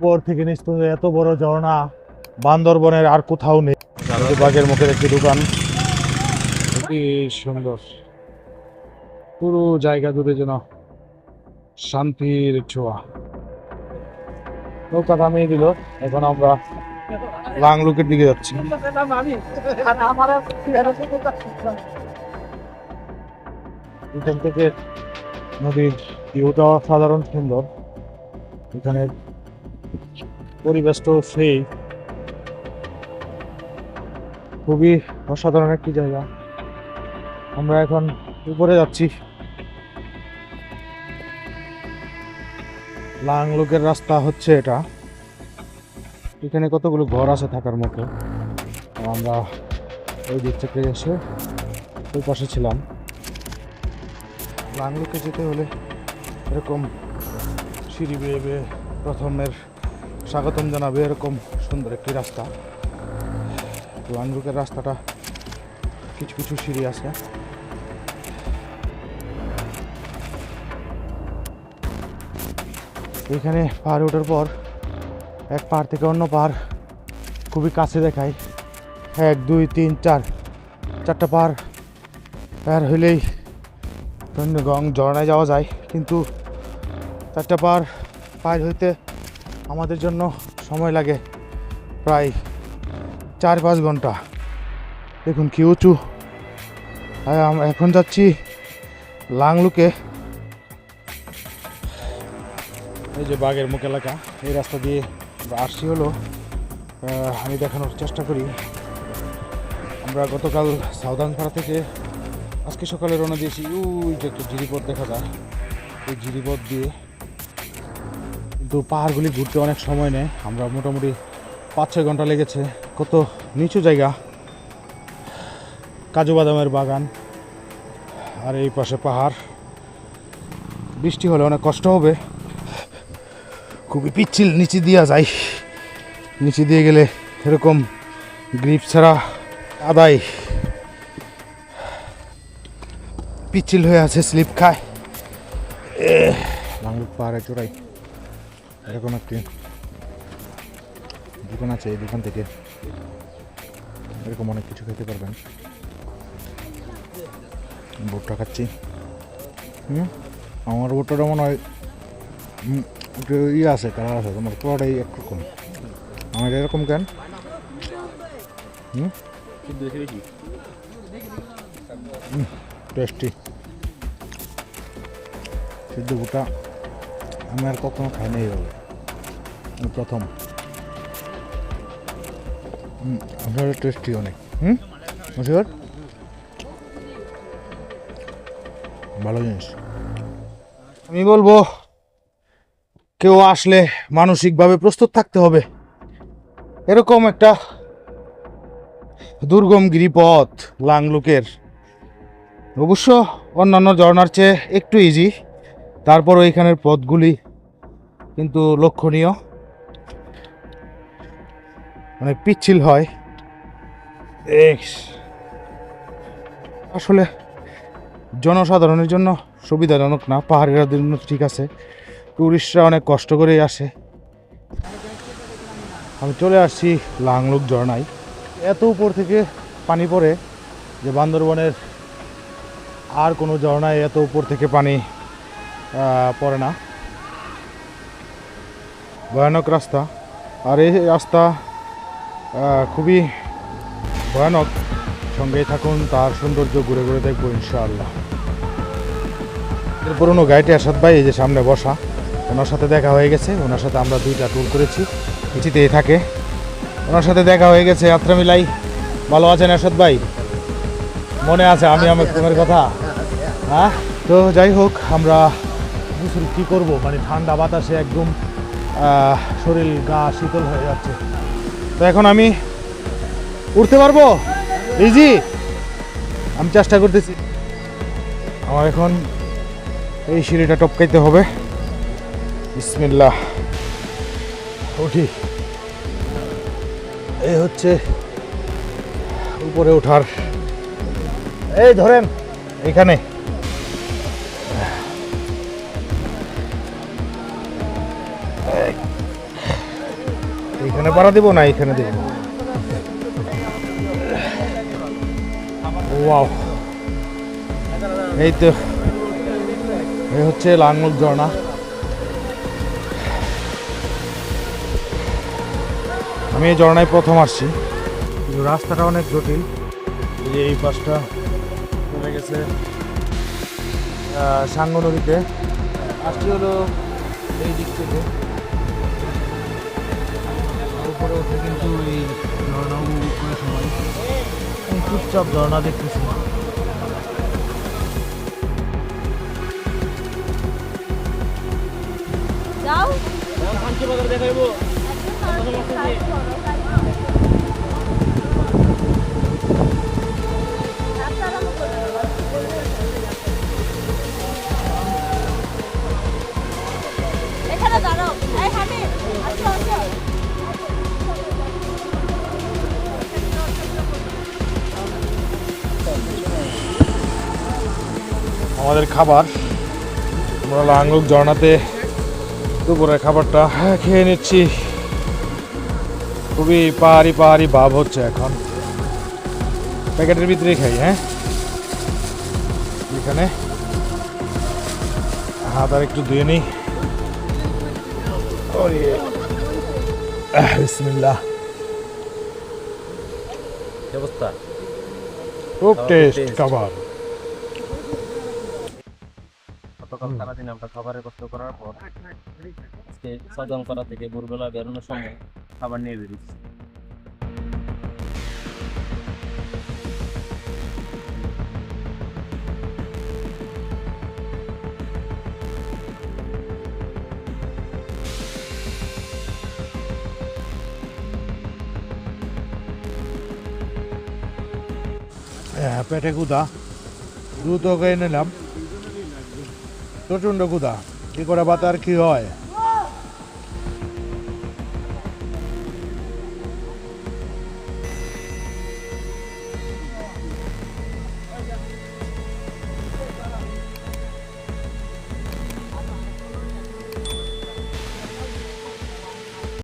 উপর থেকে নিচ এত বড় ঝর্ণা, বান্দরবনের আর কোথাও নেই। বাঘের মুখের একটি দোকান। কি সুন্দর। পুরো জায়গা জুড়ে যেন শান্তির ছোঁয়া। নৌকা থামিয়ে দিল, এখন আমরা লাংলুকের দিকে যাচ্ছি। এখান থেকে নদীর ভিউটা সাধারণ সুন্দর। এখানে পরিবেশটাও সেই। খুবই অসাধারণ একটি জায়গা। আমরা এখন উপরে যাচ্ছি। লাংলুকের রাস্তা হচ্ছে এটা। এখানে কতগুলো ঘর আছে থাকার মতো। আমরা ওই দিক থেকে এসে ওই পাশে ছিলাম। লাংলুকে যেতে হলে এরকম সিঁড়ি বেয়ে বেয়ে প্রথমের স্বাগতম জানাবে, এরকম সুন্দর একটি রাস্তা। লাংলুকের রাস্তাটা কিছু কিছু সিঁড়ি আছে। এখানে পাহাড়ে ওঠার পর এক পাহাড় থেকে অন্য পাহাড় খুবই কাছে দেখায়। এক, দুই, তিন, চার, চারটা পাহাড় পার হইলেই গং ঝর্ণায় যাওয়া যায়। কিন্তু চারটা পাহাড় পার হইতে আমাদের জন্য সময় লাগে প্রায় চার পাঁচ ঘণ্টা। দেখুন কি উঁচু। এখন যাচ্ছি লাংলুকে। এই যে বাগের মুখ এলাকা, এই রাস্তা দিয়ে আসছি হলো আমি দেখানোর চেষ্টা করি। আমরা গতকাল সাউদানপাড়া থেকে আজকে সকালে রওনা দিয়েছি। ওই যে একটা জিরিপথ দেখা যায়। এই জিরিপথ দিয়ে কিন্তু পাহাড়গুলি ঘুরতে অনেক সময় নেয়। আমরা মোটামুটি পাঁচ ছয় ঘণ্টা লেগেছে। কত নিচু জায়গা। কাজু বাদামের বাগান। আর এই পাশে পাহাড়। বৃষ্টি হলে অনেক কষ্ট হবে। খুবই পিচ্ছিল নিচে দিয়া যায় নিচে দিয়ে গেলে এরকম গ্রিপ ছাড়া আদায় পিচ্ছিল হয়ে আছে, স্লিপ খায়। পাহাড়ে চড়াই এরকম একটি দোকান আছে এই দোকান থেকে। এরকম অনেক কিছু খেতে পারবেন। ভুট্টা খাচ্ছি। হুম? আমার ভুট্টাটা মনে হয় একটু ইয়ে আছে, কালার আছে, তোমার পুরোটাই একরকম। আমার এরকম কেন? হুম? টেস্টি সিদ্ধ ভুট্টা আমি আর কখনো খাই নাই এইভাবে। প্রথম। আসলে টেস্টি অনেক। হুম ভালো জিনিস। আমি বলব, কেউ আসলে মানসিকভাবে প্রস্তুত থাকতে হবে। এরকম একটা দুর্গম গিরিপথ লাংলুকের। অবশ্য অন্যান্য ঝর্ণার চেয়ে একটু ইজি তারপর এখানের পথগুলি কিন্তু লক্ষণীয়। অনেক পিচ্ছিল হয়। আসলে জনসাধারণের জন্য সুবিধাজনক না পাহাড়িরা জন্য ঠিক আছে। টুরিস্টরা অনেক কষ্ট করেই আসে। আমি চলে আসছি লাংলুক ঝর্ণায়। এত উপর থেকে পানি পড়ে যে বান্দরবনের আর কোনো ঝর্ণায় এত উপর থেকে পানি পড়ে না। ভয়ানক রাস্তা। আর এই রাস্তা খুবই ভয়ানক। সঙ্গেই থাকুন তার সৌন্দর্য ঘুরে ঘুরে দেখব ইনশাআল্লাহ। এর পুরনো গাইডে আসাদ ভাই এই যে সামনে বসা ওনার সাথে দেখা হয়ে গেছে। ওনার সাথে আমরা দুইটা ট্যুর করেছি পিছিতেই থাকে। ওনার সাথে দেখা হয়ে গেছে যাত্রা মিলাই। ভালো আছেন আসাদ ভাই? মনে আছে আমি আমার তোমার কথা? হ্যাঁ? তো যাই হোক আমরা গোসল কী করব? মানে ঠান্ডা বাতাসে একদম শরীর গা শীতল হয়ে যাচ্ছে। তো এখন আমি উঠতে পারব? ইজি আমি চেষ্টা করতেছি। আমার এখন এই সিঁড়িটা টপকাইতে হবে। বিসমিল্লাহ। উঠি। এই হচ্ছে উপরে ওঠার। এই ধরেন এখানে এখানে পাড়া দিব না এখানে দিব ওয়াও। এই তো, এই হচ্ছে লাঙ্গল ঝর্ণা। আমি এই ঝর্ণায় প্রথম আসছি। কিন্তু রাস্তাটা অনেক জটিল। যে এই পাশটা চলে গেছে। সাঙ্গ নদীতে। আসছি হলো এই দিক থেকে। উপরে উঠে কিন্তু এই ঝর্ণা উপভোগ করে সময়। এই চুপচাপ ঝর্ণা দেখতেছি যাও। এখানে আমাদের খাবার। আমরা লাঙ্গুক ঝর্ণাতে দুপুরের খাবারটা হ্যাঁ, খেয়ে নিচ্ছি। খুবই পাহাড়ি পাহাড়ি ভাব হচ্ছে এখন। প্যাকেটের ভিতরেই খাই হ্যাঁ? এখানে। হাত আর একটু ধুয়ে নিই। বিসমিল্লাহ। খুব টেস্ট। খাবার। গতকাল সারাদিন আমরা খাবারের কষ্ট করার পর আজকে সদন করা থেকে ভোরবেলা বেরোনোর সময় খাবার নিয়ে বেরিয়েছি। হ্যাঁ পেটে গুদা দ্রুত খেয়ে নিলাম। প্রচণ্ড ক্ষুধা। কী করে বাতার কী কি হয়?